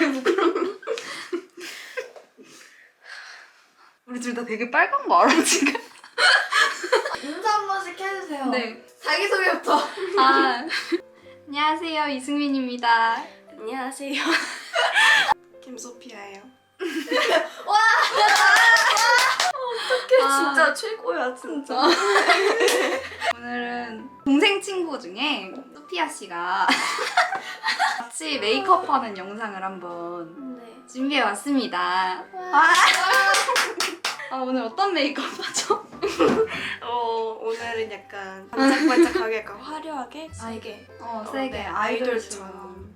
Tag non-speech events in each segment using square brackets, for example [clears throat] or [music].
되게 부끄러워. 우리 둘 다 되게 빨간 거 알아 지금? 인사 한 번씩 해주세요. 네. 자기소개부터. 아 안녕하세요 이승민입니다. 안녕하세요. 김소피아예요. 아. 진짜 최고야 진짜. 오늘은 동생 친구 중에 소피아 씨가 [laughs] 같이 메이크업하는 영상을 한번 네. 준비해 왔습니다. 아. 아, 오늘 어떤 메이크업 하죠? [laughs] 어 오늘은 약간 반짝반짝하게 약간 화려하게 세게 어, 어, 세게 네, 아이돌처럼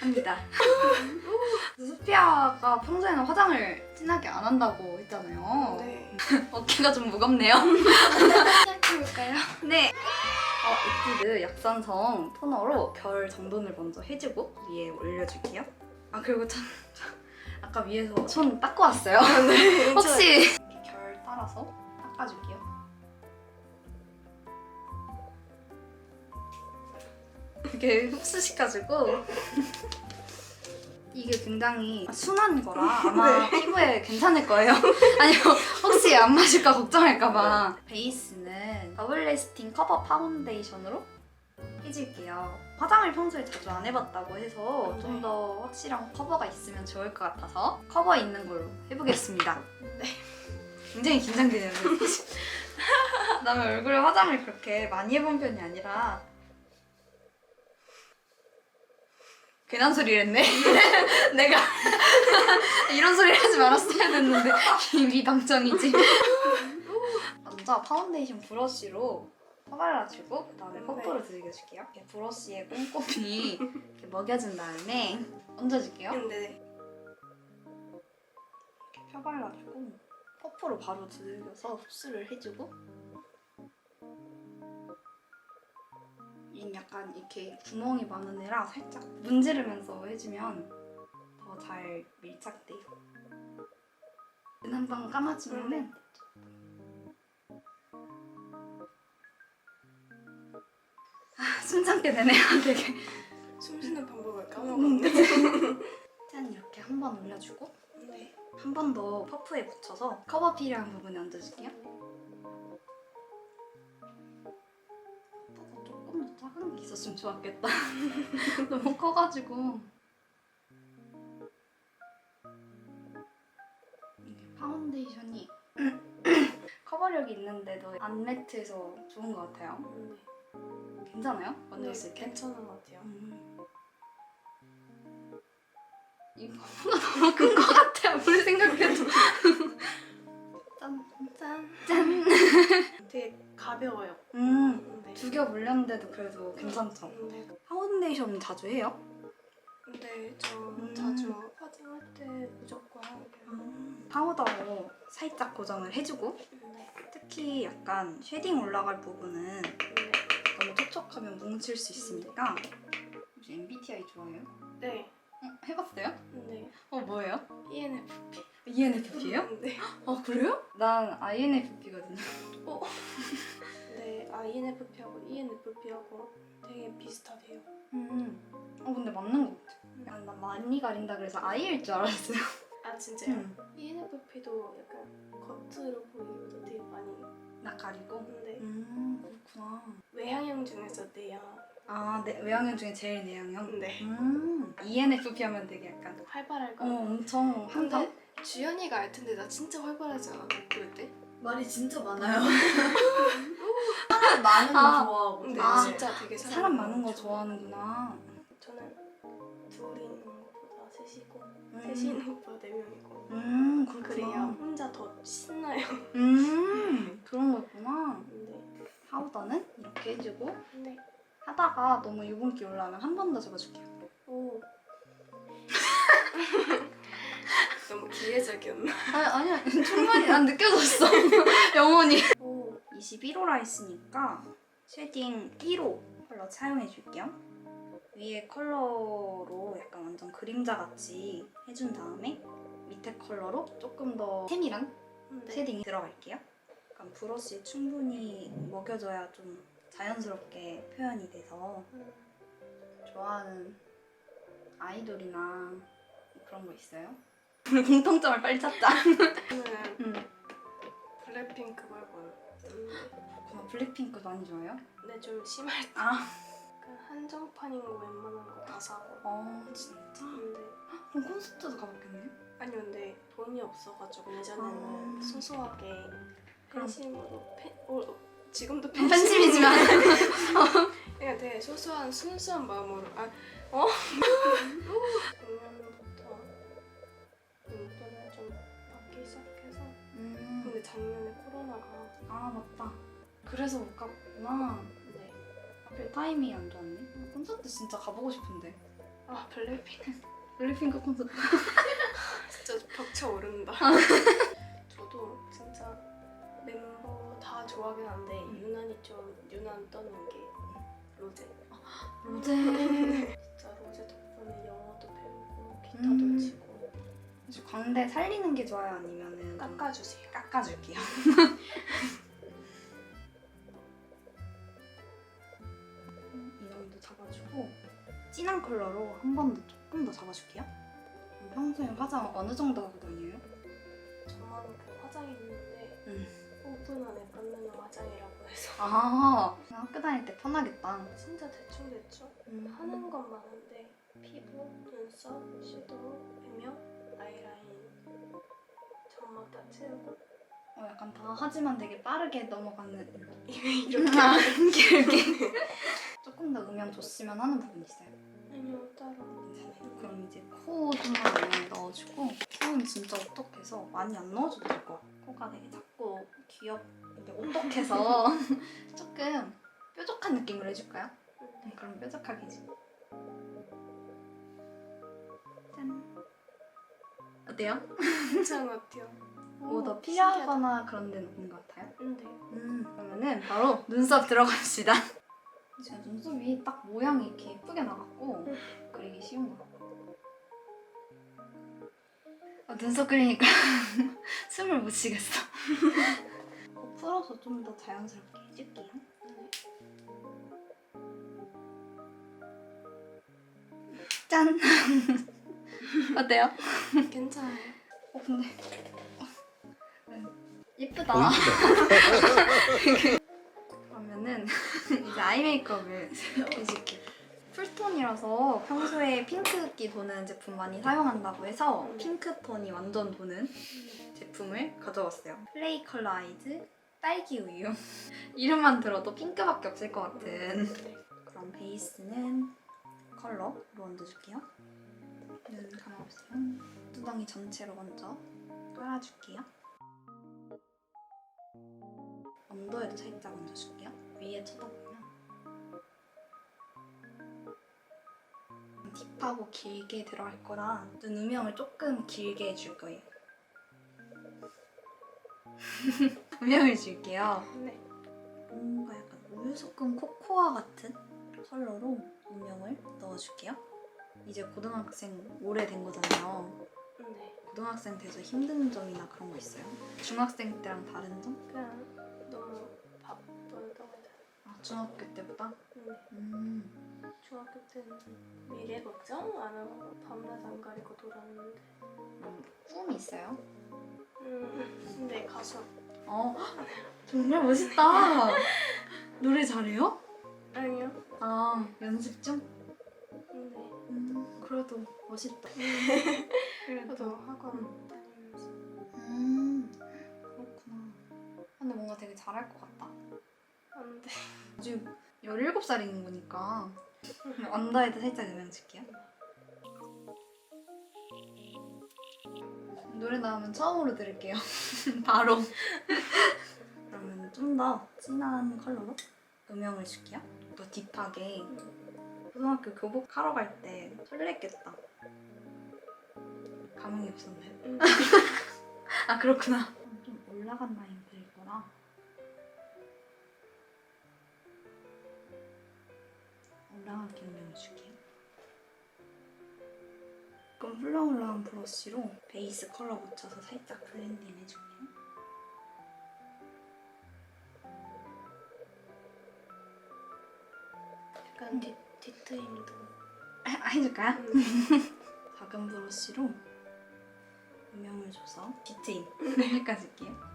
합니다. [laughs] 소피아가 평소에는 화장을 진하게 안 한다고 했잖아요. 네. [laughs] 어깨가 좀 무겁네요. 시작해볼까요? 네. 어, 에뛰드 약산성 토너로 결 정돈을 먼저 해주고 위에 올려줄게요. 아 그리고 참 아까 위에서 손 닦고 왔어요. 네. [laughs] 혹시 결 따라서 닦아줄게요. 이렇게 흡수시켜주고 이게 굉장히 순한 거라 아마 피부에 괜찮을 거예요. [laughs] 아니요 혹시 안 마실까 걱정할까봐 베이스는 더블 레스팅 커버 파운데이션으로 해줄게요. 화장을 평소에 자주 안 해봤다고 해서 네. 좀더 확실한 커버가 있으면 좋을 것 같아서 커버 있는 걸로 해보겠습니다. 네. 굉장히 긴장되네요. [laughs] 나는 얼굴에 화장을 그렇게 많이 해본 편이 아니라 괜한 소리를 했네. [laughs] 내가 [laughs] 이런 소리를 하지 말았어야 됐는데 이미 방정이지. 먼저 파운데이션 브러쉬로 퍼발라주고 그다음에 퍼프로 들겨줄게요. 이렇게 브러쉬에 꼼꼼히 이렇게 먹여준 다음에 얹어줄게요. 네. 이렇게 펴발라주고 퍼프로 바로 들겨서 흡수를 해주고 이 약간 이렇게 구멍이 많은 애라 살짝 문지르면서 해주면 더 잘 밀착돼요. 눈한번 감아주면은 아, 숨 참게 되네요, [laughs] 되게. 숨 쉬는 방법을 음, 까먹었네. 짠 이렇게 한 번 올려주고 네. 한 번 더 퍼프에 붙여서 커버 필요한 부분에 얹어줄게요. 작은 게 있었으면 좋았겠다. [laughs] 너무 커가지고. 이게 파운데이션이 [clears throat] 커버력이 있는데도 안 매트해서 좋은 것 같아요. 네. 괜찮아요? 네, 만졌을 때? 괜찮은 것 같아요. 음. 이 퍼프가 너무 [laughs] 큰 것 같아 아무리 생각해도 [laughs] 짠 짠. 짠. [laughs] 되게 가벼워요. 음 네. 두 겹 올렸는데도 그래도 괜찮죠. 네. 파운데이션 자주 해요? 근데 저 음. 자주 화장할 때 무조건 하고. 파우더로 살짝 고정을 해주고 네. 특히 약간 쉐딩 올라갈 부분은 네. 너무 촉촉하면 뭉칠 수 있으니까 혹시 MBTI 좋아해요? 네. 어, 해봤어요? 네. 어 뭐예요? ENFP. ENFP예요? 네. 어 그래요? 난 INFP거든요. [laughs] 네, 아 ENFP하고 ENFP하고 되게 비슷하대요. 음. 어 근데 맞는 것 같아. 약간 난 많이 가린다 그래서 I일 줄 알았어요. [laughs] 아 진짜요? 음. ENFP도 약간 겉으로 보이기보다 되게 많이 나 가리고. 근데 음 그렇구나. 외향형 중에서 내야 아 네, 외향형 중에 제일 내향형. 네 음. ENFP 하면 되게 약간 활발할 어거 엄청 한다. 근데 주연이가 알 텐데 나 진짜 활발하지 않아 그럴 때? 말이 진짜 많아요. [laughs] 사람 많은 거 아. 좋아하고. 근데 아, 진짜 되게 사람 많은 거 좋아. 좋아하는구나. 저는 둘이 있는 것보다 셋이고 음. 셋이 있는 것보다 네 명이고 음 그렇구나. 그래야 혼자 더 신나요 음 [laughs] 그런 거였구나. 근데 파우더는 이렇게 해주고 근데 하다가 너무 유분기 올라오면 한 번더 잡아줄게요. 너무 기회적이었나? 아 아니야 충분히 난 느껴졌어 [laughs] 영원히. 오 21호라 했으니까 쉐딩 1호 컬러 사용해 줄게요. 위에 컬러로 약간 완전 그림자 같이 해준 다음에 밑에 컬러로 조금 더 세밀한 근데 쉐딩이 들어갈게요. 약간 브러쉬에 충분히 먹여줘야 좀 자연스럽게 표현이 돼서 음, 좋아하는 아이돌이나 그런 거 있어요? 공통점을 빨리 찾자. 저는 음. 블랙핑크 말고요. 음, 아, 블랙핑크 많이 좋아해요? 근데 좀 심할 때 아, 그 한정판인 거 웬만한 거 다 사고. 어 진짜? 근데 그럼 콘서트도 가봤겠네? 아니 근데 돈이 없어가지고 예전에는 아. 소소하게 그럼- 팬심으로 팬 어, 지금도 팬심이지만 [laughs] 그냥 되게 소소한 순수한 마음으로 아 어? [laughs] 작년 아 맞다. 그래서 못 갔구나. 네. 하필 타이밍이 안 좋았네. 콘서트 진짜 가보고 싶은데. 아 블랙핑크. 블랙핑크 콘서트. [laughs] 진짜 벽차 오른다. [laughs] 저도 진짜 멤버 다 좋아하긴 한데 음. 유난히 좀 유난 떠는 게 로제. 로제. [laughs] 진짜 로제 덕분에 영어도 배우고 기타도 음. 혹시 광대 살리는 게 좋아요? 아니면은 좀 깎아주세요. 깎아줄게요. [laughs] 이 정도 잡아주고 진한 컬러로 한 번 더 조금 더 잡아줄게요. 음, 평소에 화장 어느 정도 하고 다녀요? 저만은 그 화장이 있는데 음. 5분 안에 끝나는 화장이라고 해서. 아 학교 다닐 때 편하겠다. 진짜 대충 대충 음. 하는 건 많은데 피부, 눈썹, 섀도우, 배명, 아이라인 점막 다 채우고. 어, 약간 다 하지만 되게 빠르게 넘어가는 [laughs] 아, 이렇게 이렇게. 조금 더 음영 줬으면 하는 부분 있어요. 아니요 따로 괜찮아요. 그럼 이제 코 좀만 음영 넣어주고 코는 진짜 오똑해서 많이 안 넣어줘도 될 것 같아요. 코가 되게 작고 귀엽 이게 오똑해서 조금 뾰족한 느낌으로 해줄까요? 네, 그럼 뾰족하게 해줘 짠 어때요? 괜찮은 것 같아요 뭐더 오, 필요하거나 그런 데는 없는 것 같아요? 네. 음, 그러면은 바로 눈썹 들어갑시다. [laughs] 제가 눈썹이 딱 모양이 이렇게 예쁘게 나갔고 그리기 쉬운 거. 아, 눈썹 그리니까 [laughs] 숨을 못 쉬겠어. 코 [laughs] 풀어서 좀 더 자연스럽게 해줄게요. 네. 짠. 어때요? 괜찮아요 어 근데 네. 예쁘다. 어. [laughs] 그러면은 이제 아이 메이크업을 해줄게. 풀톤이라서 평소에 핑크기 도는 제품 많이 사용한다고 해서 핑크톤이 완전 도는 제품을 가져왔어요. 플레이 컬러 아이즈 딸기 우유. [laughs] 이름만 들어도 핑크밖에 없을 것 같은. 그럼 베이스는 컬러로 얹어줄게요. 눈 감아보세요. 두덩이 전체로 먼저 깔아줄게요. 언더에도 살짝 얹어줄게요. 위에 쳐다보면 딥하고 길게 들어갈 거라 눈 음영을 조금 길게 해줄 거예요. [laughs] 음영을 줄게요. 네. 뭔가 약간 우유 섞은 코코아 같은 컬러로 음영을 넣어줄게요. 이제 고등학생 오래된 거잖아요. 네. 고등학생 돼서 힘든 점이나 그런 거 있어요? 중학생 때랑 다른 점? 그냥 너무 바쁘다고 해야 되나 아, 중학교 때보다? 네. 음. 중학교 때는 미래 걱정 안 하고 밤낮 안 가리고 놀았는데 음, 꿈이 있어요? 음 근데 가수 어, 정말 멋있다. 노래 잘해요? 아니요 아, 연습 중? 근데 음, 그래도 멋있다. [laughs] 저도 학원 다니면서 음, 그렇구나. 근데 뭔가 되게 잘할 것 같다. 안 돼 아직 17살인 거니까. 언더에도 살짝 음영 줄게요. 노래 나오면 처음으로 들을게요. [laughs] 바로. 그러면 좀 더 진한 컬러로 음영을 줄게요. 더 딥하게. 고등학교 교복 하러 갈 때 설렜겠다. 감흥이 없었나요? 음. [laughs] 아 그렇구나. 좀 올라간 그릴 거라. 올라가게 음영을 줄게요. 그럼 훌렁훌렁한 브러쉬로 베이스 컬러 묻혀서 살짝 블렌딩 해줄게요. 약간 뒤, 뒤트임도 해줄까요? 음. [laughs] 작은 브러쉬로 음영을 줘서 할게요.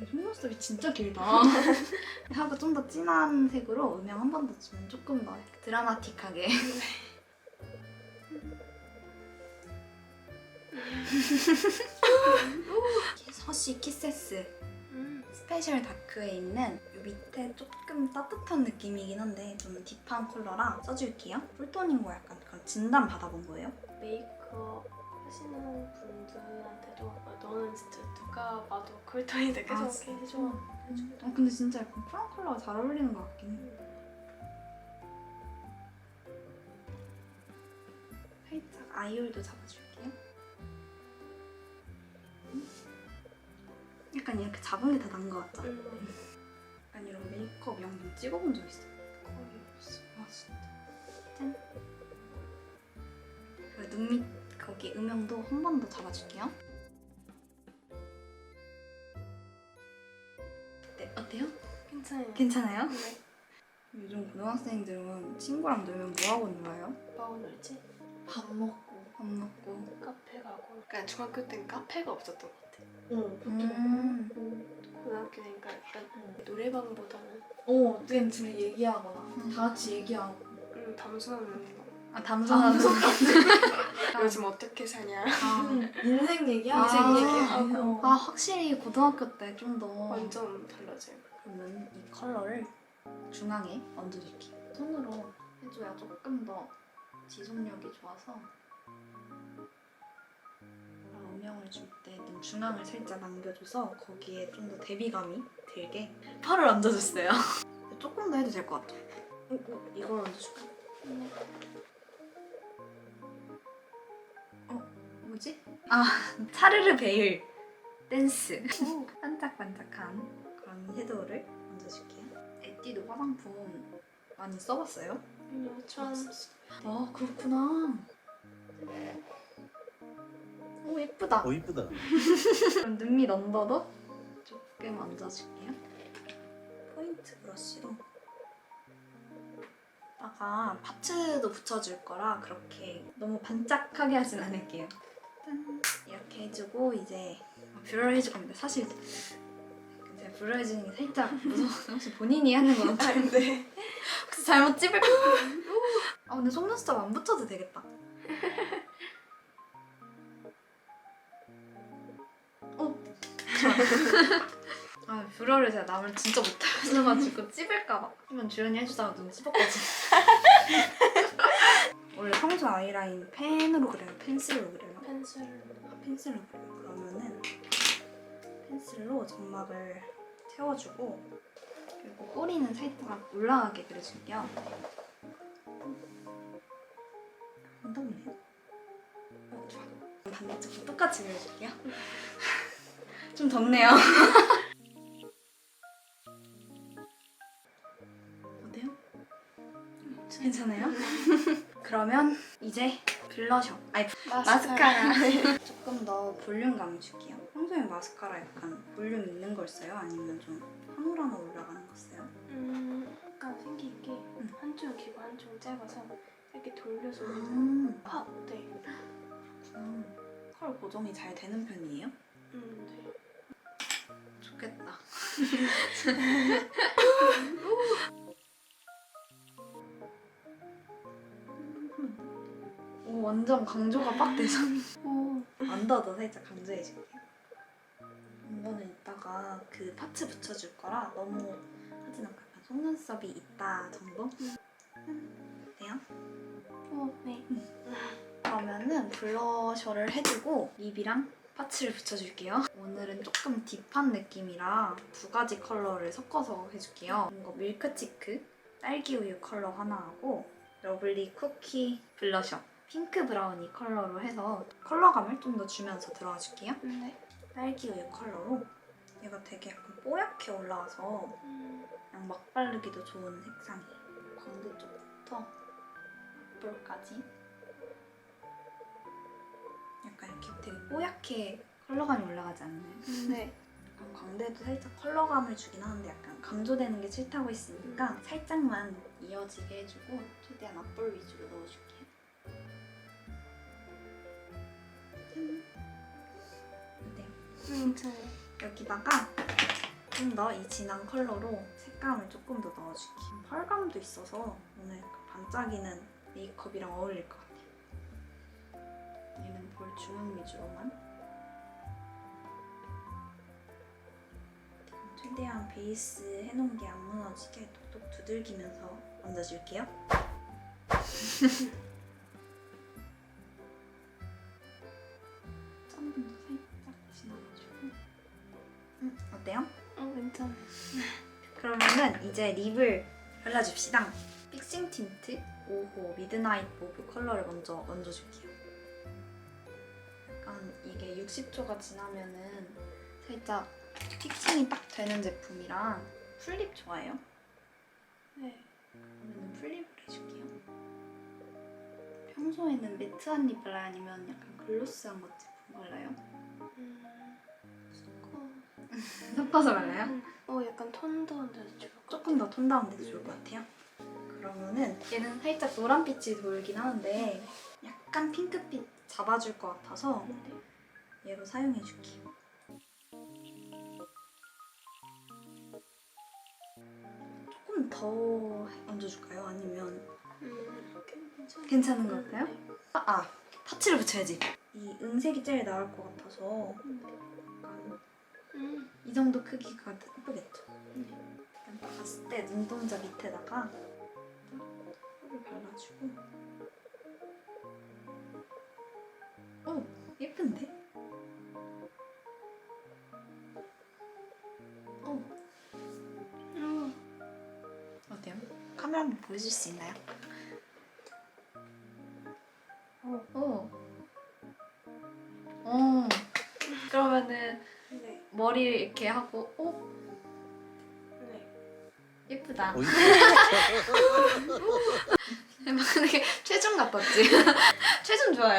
이 속눈썹이 진짜 길다. [laughs] 하고 좀 더 진한 색으로 음영 한 번 더 주면 조금 더 드라마틱하게. [laughs] 서시 키세스 음. 스페셜 다크에 있는 이 밑에 조금 따뜻한 느낌이긴 한데 좀 딥한 컬러랑 써줄게요. 쿨톤인 거 약간 그런 진단 받아본 거예요. 메이크업 하시는 분들한테도 어, 너는 진짜 누가 봐도 쿨톤인데 계속 아, 진짜? 해줘. 어, 근데 진짜 약간 쿨한 컬러가 잘 어울리는 것 같긴 해. 살짝 아이홀도 잡아줄게요. 음? 약간 이렇게 잡은 게 다 난 것 같죠? 음. 약간 이런 메이크업 영상 찍어본 적 있어? 거의 없어. 아 진짜. 짠. 그리고 눈밑 거기 음영도 한 번 더 잡아줄게요. 네, 어때요? 괜찮아요. 괜찮아요? 네. 요즘 고등학생들은 친구랑 놀면 뭐 하고 놀아요? 뭐 놀지? 밥 먹고. 밥 먹고. 카페 가고. 그러니까 중학교 땐 카페가 없었던 것 같아. 응. 음. 고등학교 되니까 약간 노래방보다는 어, 그냥 둘이 얘기하거나 다 같이 얘기하고. 음, 담소하는 거. 아 담소하는 요즘 어떻게 사냐. 아, 인생 얘기하고. 인생 아, 얘기하고. 어. 아 확실히 고등학교 때 좀 더 완전 달라져요. 그러면 이 컬러를 중앙에 얹어줄게요. 손으로 해줘야 조금 더 지속력이 좋아서 아, 줄때눈 중앙을 살짝 남겨줘서 거기에 좀 더 대비감이 들게 펄을 얹어줬어요. [laughs] 조금 더 해도 될 것 같아. 어, 어, 이걸 얹어줄까? 어, 뭐지? 아, [laughs] 차르르 베일 댄스. [laughs] 반짝반짝한 그런 섀도우를 얹어줄게요. 에뛰드 화장품 많이 써봤어요? 음, 아 그렇구나. 오 예쁘다. 어 이쁘다. 그럼 눈밑 언더도 조금 얹어줄게요. 포인트 브러쉬로. 다가 파츠도 붙여줄 거라 그렇게 너무 반짝하게 하진 않을게요. 짠. 이렇게 해주고 이제 뷰러를 해줄 겁니다. 사실 제가 뷰러 해주는 게 살짝 무서워서 혹시 본인이 하는 건 어떨는데 혹시 잘못 찝을까? 아 근데 속눈썹 안 붙여도 되겠다. 아 뷰러를 제가 남을 진짜 못해가지고 찝을까봐. 한번 주연이 해주다가 눈 찝었거든. [laughs] 원래 평소 아이라인 펜으로 그려요? 펜슬로 그려요? 펜슬. 아, 펜슬로 그려요. 그러면은 펜슬로 점막을 채워주고 그리고 꼬리는 살짝 올라가게 그려줄게요. 한번 더블해요. 어, 좋아. 반대쪽도 똑같이 그려줄게요. 좀 덥네요. [laughs] 어때요? 괜찮아요? [laughs] 그러면 이제 블러셔, 아니 마스카라 [laughs] 조금 더 볼륨감을 줄게요. 평소에 마스카라 약간 볼륨 있는 걸 써요? 아니면 좀 한올 올라가는 거 써요? 음, 약간 생긴 게 한쪽은 길고 한쪽은 짧아서 이렇게 돌려서 음, 팍 네. 그렇구나. 컬 고정이 잘 되는 편이에요? 오 완전 강조가 빡 돼서 오. 언더도 살짝 강조해줄게요. 이거는 이따가 그 파츠 붙여줄 거라 너무 하진 않고 약간 속눈썹이 있다 정도? 음, 돼요? 오, 네. 그러면은 블러셔를 해주고 립이랑 파츠를 붙여줄게요. 오늘은 조금 딥한 느낌이라 두 가지 컬러를 섞어서 해줄게요. 이거 밀크치크 딸기 우유 컬러 하나 하고 러블리 쿠키 블러셔 핑크 브라우니 컬러로 해서 컬러감을 좀 더 주면서 들어가 줄게요. 네. 딸기 우유 컬러로 얘가 되게 약간 뽀얗게 올라와서 음, 그냥 막 바르기도 좋은 색상이에요. 광대 쪽부터 앞볼까지 약간 이렇게 되게 뽀얗게 컬러감이 올라가지 않나요? 네. 약간 [laughs] 광대도 살짝 컬러감을 주긴 하는데 약간 강조되는 게 싫다고 했으니까 살짝만 이어지게 해주고 최대한 앞볼 위주로 넣어줄게요. 네. 괜찮아요. 여기다가 좀 더 이 진한 컬러로 색감을 조금 더 넣어줄게요. 펄감도 있어서 오늘 그 반짝이는 메이크업이랑 어울릴 것 같아요. 얘는 볼 중앙 위주로만. 최대한 베이스 해놓은 게 안 무너지게 톡톡 두들기면서 얹어줄게요. [laughs] 점도 살짝 지나가지고. 음, 어때요? 어, 괜찮아요. 그러면은 이제 립을 발라줍시다. 픽싱 틴트 5호 미드나잇 모브 컬러를 먼저 얹어줄게요. 약간 이게 60초가 지나면은 살짝 픽싱이 딱 되는 제품이랑 풀립 좋아해요? 네. 그러면 풀립을 해줄게요. 평소에는 매트한 립? 아니면 약간 글로스한 것 제품 발라요? 음, 어, 섞어서 [laughs] 발라요? 음, 어, 약간 톤 다운돼서 좋을 것 조금 더 톤 다운돼도 좋을 것 같아요. 그러면은 얘는 살짝 노란빛이 돌긴 하는데 약간 핑크빛 잡아줄 것 같아서 같은데. 얘로 사용해줄게요. 조금 더 얹어줄까요? 아니면 음. 괜찮은 것 같아요? 네. 아, 아 타치를 붙여야지. 이 은색이 제일 나을 것 같아서 음, 이 정도 크기가 예쁘겠죠? 네. 약간 딱 봤을 때 눈동자 밑에다가 발라주고 오 예쁜데? 한번 보여줄 수 있나요? 오 오. 오. 그러면은 네. 머리 이렇게 하고 오 네. 예쁘다. 어이? 만약에 최준 같았지? 최준 좋아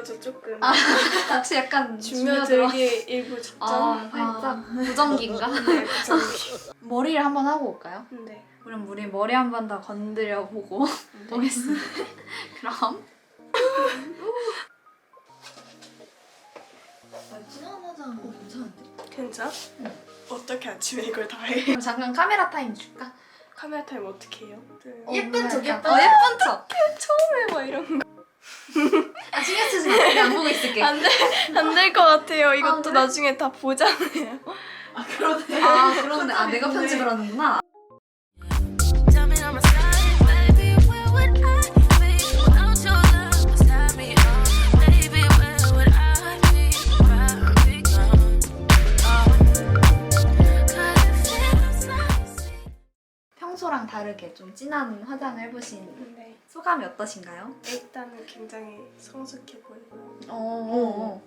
어, 저 조금 아, [laughs] 혹시 약간 준비들기 일부 직전. 아, 살짝 부정기인가? [laughs] 네, 부정기. 머리를 한번 하고 올까요? 네. 그럼 우리 머리 한 번 더 건드려 보고 네. [laughs] 오겠습니다. 그럼 진한 화장 어, 괜찮은데? 괜찮아? 응. 어떻게 아침에 이걸 다 해? 그럼 잠깐 카메라 타임 줄까? 카메라 타임 어떻게 해요? 네. 예쁜 척, 예쁜, 어, 예쁜 척. 처음에 막 이런 거. 아, 신경 쓰지 마. 안 보고 있을게. 안 돼, 안될 것 같아요. 이것도 그래? 나중에 다 보잖아요. 아, 그러네. 아, 그러네. 아, 내가 편집을 하는구나. 좀 진한 화장을 해보신 네. 소감이 어떠신가요? 일단은 굉장히 성숙해 보이고요. 어, 어, 어.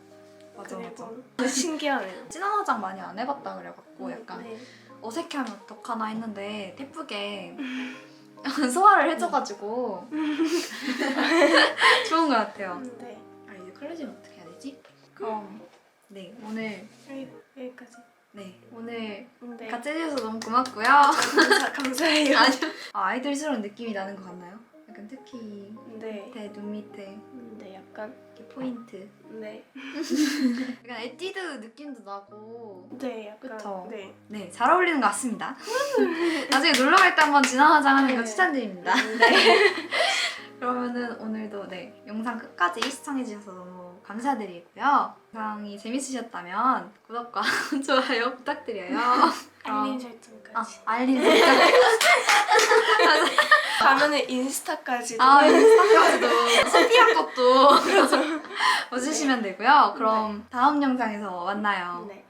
맞아, 맞아. 그리고 신기하네요. 진한 화장 많이 안 해봤다 그래갖고 약간 네. 어색해하면 어떡하나 했는데 예쁘게 [laughs] 소화를 해줘가지고 [laughs] 좋은 것 같아요. 네. 아 이제 클렌징 어떻게 해야 되지? 그럼 네 오늘 여기, 여기까지. 네 오늘 네. 같이 해주셔서 너무 고맙고요. 감사, 감사해요. [laughs] 아니요 아, 아이돌스러운 느낌이 나는 것 같나요? 약간 특히 네. 밑에 눈 밑에 네, 약간. 이렇게 포인트 네. [laughs] 약간 에뛰드 느낌도 나고 네, 약간. 그쵸. 네. 네 잘 어울리는 것 같습니다. [laughs] 나중에 놀러 갈 때 한번 진한 화장하는 거 네. 추천드립니다. 네. [laughs] 그러면은 오늘도 네 영상 끝까지 시청해주셔서 너무 감사드리고요. 영상이 재밌으셨다면 구독과 [laughs] 좋아요 부탁드려요. [laughs] 알림 아, 설정까지. 알림 설정. [laughs] 가면은 인스타까지도. 아 인스타까지도 소피아 것도 봐주시면 되고요. 그럼 다음 영상에서 만나요. 네.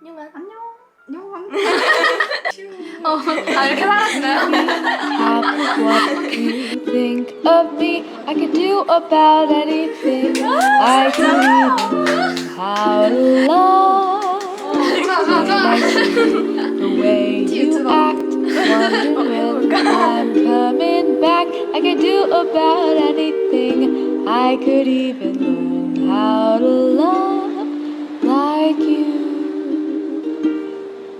안녕. 안녕. 안녕. 어, [laughs] 아 이렇게 사라지나요? Half what you think of me, I could do about anything. I can even learn how to love. 좋아 좋아 When 좋아. I see the way you 유튜버. act, wonder [laughs] when I'm coming back. I could do about anything. I could even learn how to love like you.